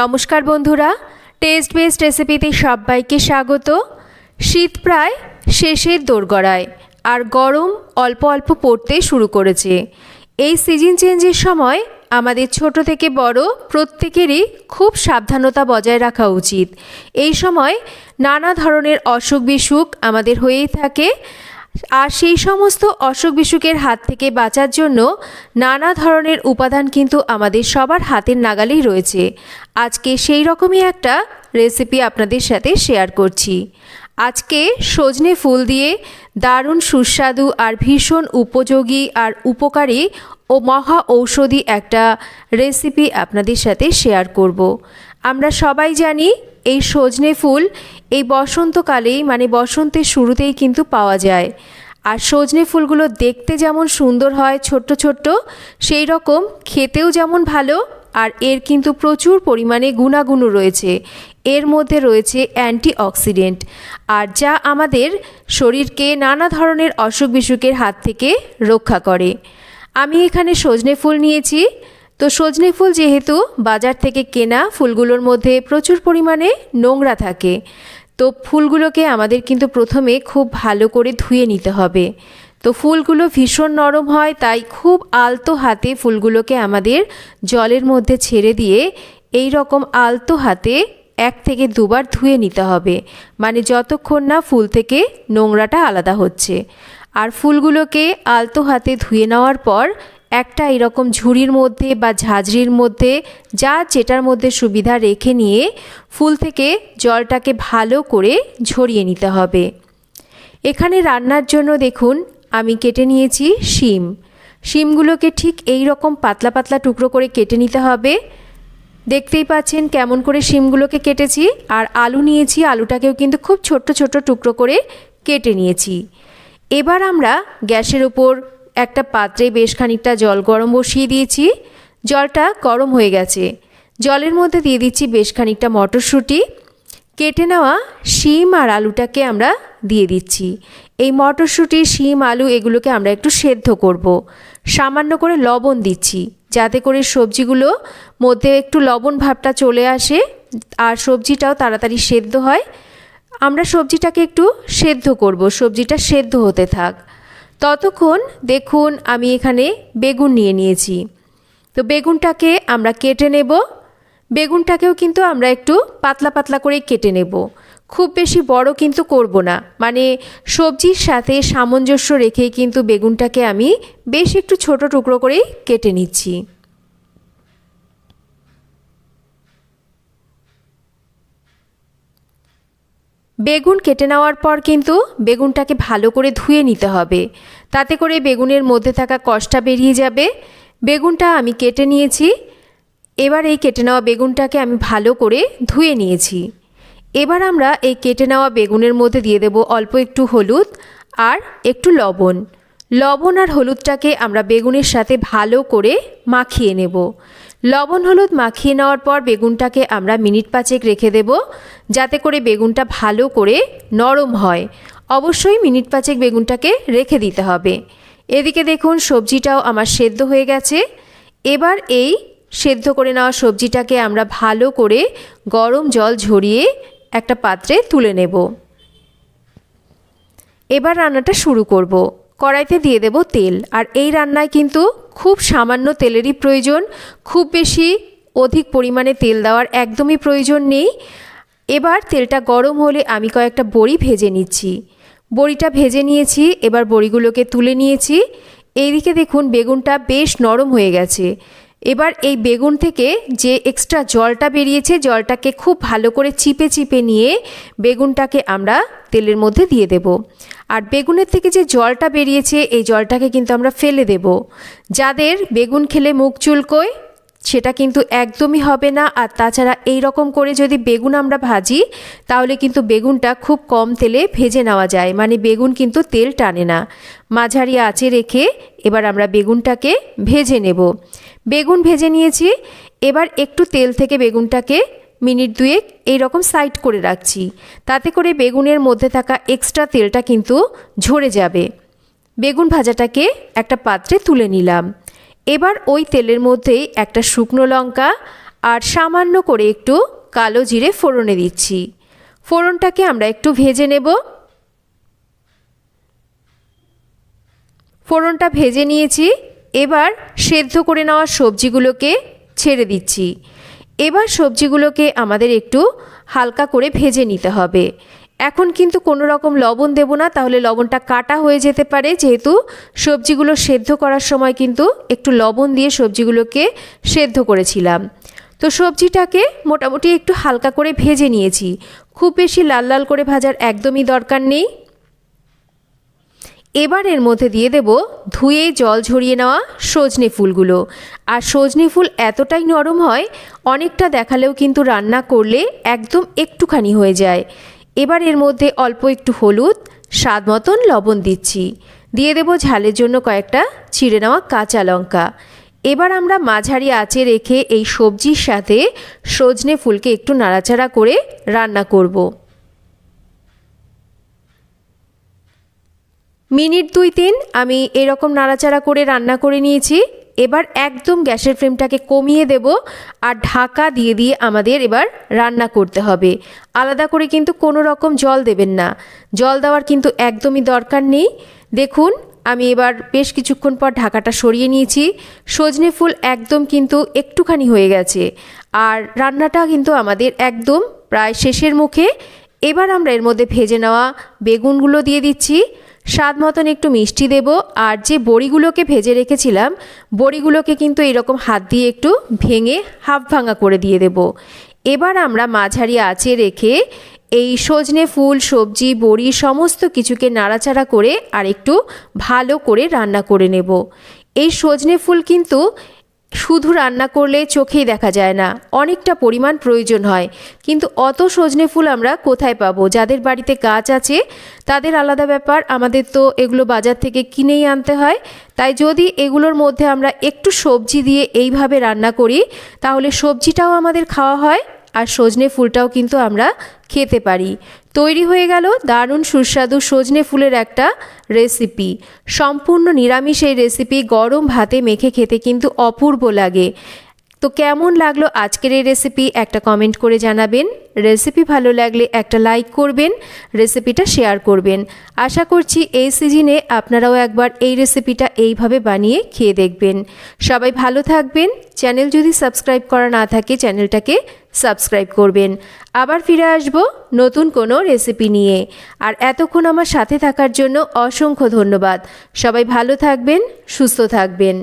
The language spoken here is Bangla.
নমস্কার বন্ধুরা টেস্ট বেস্ট রেসিপিতে সবাইকে স্বাগত। শীত প্রায় শেষের দোরগড়ায়, আর গরম অল্প অল্প পড়তে শুরু করেছে। এই সিজন চেঞ্জের সময় আমাদের ছোট থেকে বড় প্রত্যেকেরই খুব সাবধানতা বজায় রাখা উচিত। এই সময় নানা ধরনের অসুখ বিসুখ আমাদের হয়েই থাকে আর সেই সমস্ত অসুখ বিসুখের হাত থেকে বাঁচার জন্য নানা ধরনের উপাদান কিন্তু আমাদের সবার হাতের নাগালেই রয়েছে। আজকে সেই রকমই একটা রেসিপি আপনাদের সাথে শেয়ার করছি। আজকে সজনে ফুল দিয়ে দারুণ সুস্বাদু আর ভীষণ উপযোগী আর উপকারী ও মহা ঔষধি একটা রেসিপি আপনাদের সাথে শেয়ার করব। আমরা সবাই জানি এই সজনে ফুল এই বসন্তকালেই মানে বসন্তের শুরুতেই কিন্তু পাওয়া যায়। আর সজনে ফুলগুলো দেখতে যেমন সুন্দর হয়, ছোট্ট ছোট্ট, সেই রকম খেতেও যেমন ভালো, আর এর কিন্তু প্রচুর পরিমাণে গুণাগুণও রয়েছে। এর মধ্যে রয়েছে অ্যান্টিঅক্সিডেন্ট। আর যা আমাদের শরীরকে নানা ধরনের অসুখ বিসুখের হাত থেকে রক্ষা করে। আমি এখানে সজনে ফুল নিয়েছি। তো সজনে ফুল যেহেতু বাজার থেকে কেনা ফুলগুলোর মধ্যে প্রচুর পরিমাণে নোংরা থাকে, তো ফুলগুলোকে আমাদের কিন্তু প্রথমে খুব ভালো করে ধুয়ে নিতে হবে। তো ফুলগুলো ভীষণ নরম হয়, তাই খুব আলতো হাতে ফুলগুলোকে আমাদের জলের মধ্যে ছেড়ে দিয়ে এই রকম আলতো হাতে এক থেকে দুবার ধুয়ে নিতে হবে। মানে যতক্ষণ না ফুল থেকে নোংরাটা আলাদা হচ্ছে। আর ফুলগুলোকে আলতো হাতে ধুয়ে নেওয়ার পর একটা এরকম ঝুড়ির মধ্যে বা ঝাঁঝরির মধ্যে যা যেটার মধ্যে সুবিধা রেখে নিয়ে ফুল থেকে জলটাকে ভালো করে ঝরিয়ে নিতে হবে। এখানে রান্নার জন্য দেখুন, আমি কেটে নিয়েছি শিম। শিমগুলোকে ঠিক এই রকম পাতলা পাতলা টুকরো করে কেটে নিতে হবে। দেখতেই পাচ্ছেন কেমন করে শিমগুলোকে কেটেছি। আর আলু নিয়েছি, আলুটাকেও কিন্তু খুব ছোট্ট ছোট্ট টুকরো করে কেটে নিয়েছি। এবার আমরা গ্যাসের ওপর একটা পাত্রে বেশ খানিকটা জল গরম বসিয়ে দিয়েছি। জলটা গরম হয়ে গেছে। জলের মধ্যে দিয়ে দিচ্ছি বেশ খানিকটা মটরশুঁটি। কেটে নেওয়া শিম আর আলুটাকে আমরা দিয়ে দিচ্ছি। এই মটরশুঁটি, শিম, আলু এগুলোকে আমরা একটু সেদ্ধ করব। সামান্য করে লবণ দিচ্ছি যাতে করে সবজিগুলো মধ্যে একটু লবণ ভাবটা চলে আসে আর সবজিটাও তাড়াতাড়ি সেদ্ধ হয়। আমরা সবজিটাকে একটু সেদ্ধ করব, সবজিটা সেদ্ধ হতে থাক। ততক্ষণ দেখুন আমি এখানে বেগুন নিয়ে নিয়েছি। তো বেগুনটাকে আমরা কেটে নেব। বেগুনটাকেও কিন্তু আমরা একটু পাতলা পাতলা করে কেটে নেব। খুব বেশি বড় কিন্তু করব না। মানে সবজির সাথে সামঞ্জস্য রেখেই কিন্তু বেগুনটাকে আমি বেশ একটু ছোট টুকরো করেই কেটে নিচ্ছি। বেগুন কেটে নেওয়ার পর কিন্তু বেগুনটাকে ভালো করে ধুয়ে নিতে হবে। তাতে করে বেগুনের মধ্যে থাকা কষটা বেরিয়ে যাবে। বেগুনটা আমি কেটে নিয়েছি। এবার এই কেটে নেওয়া বেগুনটাকে আমি ভালো করে ধুয়ে নিয়েছি। এবার আমরা এই কেটে নেওয়া বেগুনের মধ্যে দিয়ে দেব অল্প একটু হলুদ আর একটু লবণ। লবণ আর হলুদটাকে আমরা বেগুনের সাথে ভালো করে মাখিয়ে নেব। লবণ হলুদ মাখিয়ে নেওয়ার পর বেগুনটাকে আমরা মিনিট পাঁচেক রেখে দেব, যাতে করে বেগুনটা ভালো করে নরম হয়। অবশ্যই মিনিট পাঁচেক বেগুনটাকে রেখে দিতে হবে। এদিকে দেখুন, সবজিটাও আমার সেদ্ধ হয়ে গেছে। এবার এই সেদ্ধ করে নেওয়া সবজিটাকে আমরা ভালো করে গরম জল ঝরিয়ে একটা পাত্রে তুলে নেব। এবার রান্নাটা শুরু করব। কড়াইতে দিয়ে দেব তেল। আর এই রান্নায় কিন্তু খুব সামান্য তেলেরই প্রয়োজন। খুব বেশি অধিক পরিমাণে তেল দেওয়ার একদমই প্রয়োজন নেই। এবার তেলটা গরম হলে আমি কয়েকটা বড়ি ভেজে নিচ্ছি। বড়িটা ভেজে নিয়েছি, এবার বড়িগুলোকে তুলে নিয়েছি। এইদিকে দেখুন, বেগুনটা বেশ নরম হয়ে গেছে। এবার এই বেগুন থেকে যে এক্সট্রা জলটা বেরিয়েছে, জলটাকে খুব ভালো করে চিপে চিপে নিয়ে বেগুনটাকে আমরা তেলের মধ্যে দিয়ে দেব। আর বেগুনের থেকে যে জলটা বেরিয়েছে, এই জলটাকে কিন্তু আমরা ফেলে দেব। যাদের বেগুন খেলে মুখ চুলকোয় সেটা কিন্তু একদমই হবে না। আর তাছাড়া এই রকম করে যদি বেগুন আমরা ভাজি, তাহলে কিন্তু বেগুনটা খুব কম তেলে ভেজে নেওয়া যায়। মানে বেগুন কিন্তু তেল টানে না। মাঝারি আঁচে রেখে এবার আমরা বেগুনটাকে ভেজে নেব। বেগুন ভেজে নিয়েছি। এবার একটু তেল থেকে বেগুনটাকে মিনিট দুয়েক এই রকম সাইড করে রাখছি। তাতে করে বেগুনের মধ্যে থাকা এক্সট্রা তেলটা কিন্তু ঝরে যাবে। বেগুন ভাজাটাকে একটা পাত্রে তুলে নিলাম। এবার ওই তেলের মধ্যেই একটা শুকনো লঙ্কা আর সামান্য করে একটু কালো জিরে ফোড়নে দিচ্ছি। ফোড়নটাকে আমরা একটু ভেজে নেব। ফোড়নটা ভেজে নিয়েছি। এবার সেদ্ধ করে নেওয়া সবজিগুলোকে ছেড়ে দিচ্ছি। এবার সবজিগুলোকে আমাদের একটু হালকা করে ভেজে নিতে হবে। এখন কিন্তু কোনো রকম লবণ দেব না, তাহলে লবণটা কাটা হয়ে যেতে পারে। যেহেতু সবজিগুলো সেদ্ধ করার সময় কিন্তু একটু লবণ দিয়ে সবজিগুলোকে সেদ্ধ করেছিলাম। তো সবজিটাকে মোটামুটি একটু হালকা করে ভেজে নিয়েছি। খুব বেশি লাল লাল করে ভাজার একদমই দরকার নেই। এবার এর মধ্যে দিয়ে দেব ধুয়ে জল ঝরিয়ে নেওয়া সজনে ফুলগুলো। আর সজনে ফুল এতটাই নরম হয়, অনেকটা দেখালেও কিন্তু রান্না করলে একদম একটুখানি হয়ে যায়। এবার এর মধ্যে অল্প একটু হলুদ, স্বাদ মতন লবণ দিচ্ছি। দিয়ে দেব ঝালের জন্য কয়েকটা চিড়ে নেওয়া কাঁচা লঙ্কা। এবার আমরা মাঝারি আঁচে রেখে এই সবজির সাথে সজনে ফুলকে একটু নাড়াচাড়া করে রান্না করব। মিনিট দুই তিন আমি এরকম নাড়াচাড়া করে রান্না করে নিয়েছি। এবার একদম গ্যাসের ফ্লেমটাকে কমিয়ে দেব আর ঢাকা দিয়ে দিয়ে আমাদের এবার রান্না করতে হবে। আলাদা করে কিন্তু কোনো রকম জল দেবেন না। জল দেওয়ার কিন্তু একদমই দরকার নেই। দেখুন, আমি এবার বেশ কিছুক্ষণ পর ঢাকাটা সরিয়ে নিয়েছি। সজনে ফুল একদম কিন্তু একটুখানি হয়ে গেছে। আর রান্নাটা কিন্তু আমাদের একদম প্রায় শেষের মুখে। এবার আমরা এর মধ্যে ভেজে নেওয়া বেগুনগুলো দিয়ে দিচ্ছি। স্বাদ মতন একটু মিষ্টি দেব, আর যে বড়িগুলোকে ভেজে রেখেছিলাম, বড়িগুলোকে কিন্তু এরকম হাত দিয়ে একটু ভেঙে হাফ ভাঙা করে দিয়ে দেব। এবার আমরা মাঝারি আঁচে রেখে এই সজনে ফুল, সবজি, বড়ি সমস্ত কিছুকে নাড়াচাড়া করে আর একটু ভালো করে রান্না করে নেব। এই সজনে ফুল কিন্তু শুধু রান্না করলে চোখেই দেখা যায় না, অনেকটা পরিমাণ প্রয়োজন হয়। কিন্তু অত সজনে ফুল আমরা কোথায় পাবো? যাদের বাড়িতে গাছ আছে, তাদের আলাদা ব্যাপার। আমাদের তো এগুলো বাজার থেকে কিনেই আনতে হয়। তাই যদি এগুলোর মধ্যে আমরা একটু সবজি দিয়ে এইভাবে রান্না করি, তাহলে সবজিটাও আমাদের খাওয়া হয়। আর সজনে ফুলটাও কিন্তু আমরা খেতে পারি। তৈরি হয়ে গেল দারুণ সুস্বাদু সজনে ফুলের একটা রেসিপি সম্পূর্ণ নিরামিষ এই রেসিপি গরম ভাতে মেখে খেতে কিন্তু অপূর্ব লাগে। তো কেমন লাগল আজকের এই রেসিপি একটা কমেন্ট করে জানাবেন। রেসিপি ভালো লাগলে একটা লাইক করবেন রেসিপিটা শেয়ার করবেন। আশা করছি এই সিজনে আপনারাও একবার এই রেসিপিটা এইভাবে বানিয়ে খেয়ে দেখবেন। সবাই ভালো থাকবেন। চ্যানেল যদি সাবস্ক্রাইব করা না থাকে চ্যানেলটাকে সাবস্ক্রাইব করবেন। আবার ফিরে আসব নতুন কোনো রেসিপি নিয়ে। আর এতক্ষণ আমার সাথে থাকার জন্য অসংখ্য ধন্যবাদ। সবাই ভালো থাকবেন, সুস্থ থাকবেন।